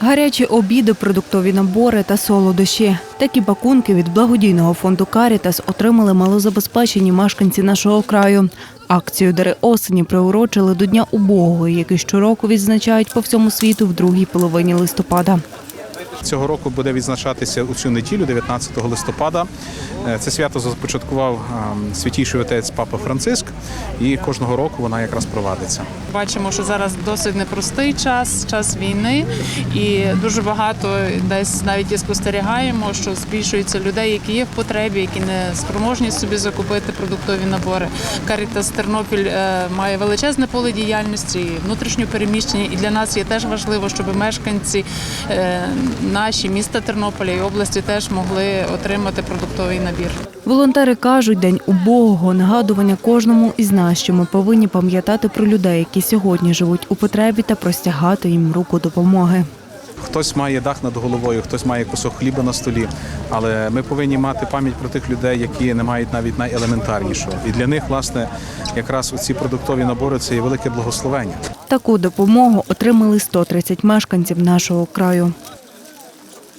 Гарячі обіди, продуктові набори та солодощі. Такі пакунки від благодійного фонду Карітас отримали малозабезпечені мешканці нашого краю. Акцію Дари осені приурочили до Дня убогого, який щороку відзначають по всьому світу в другій половині листопада. Цього року буде відзначатися у цю неділю, 19 листопада. Е, Це свято започаткував ем, святійший отець Папа Франциск, і кожного року вона якраз провадиться. Бачимо, що зараз досить непростий час, час війни, і дуже багато десь навіть і спостерігаємо, що збільшується людей, які є в потребі, які не спроможні собі закупити продуктові набори. Карітас Тернопіль е, має величезне поле діяльності, внутрішньо переміщення, і для нас є теж важливо, щоб мешканці е, наші міста Тернополя і області теж могли отримати продуктовий набір. Волонтери кажуть, день убогого нагадування кожному із нас, що ми повинні пам'ятати про людей, які сьогодні живуть у потребі, та простягати їм руку допомоги. Хтось має дах над головою, хтось має кусок хліба на столі. Але ми повинні мати пам'ять про тих людей, які не мають навіть найелементарнішого. І для них, власне, якраз ці продуктові набори це є велике благословення. Таку допомогу отримали 130 мешканців нашого краю.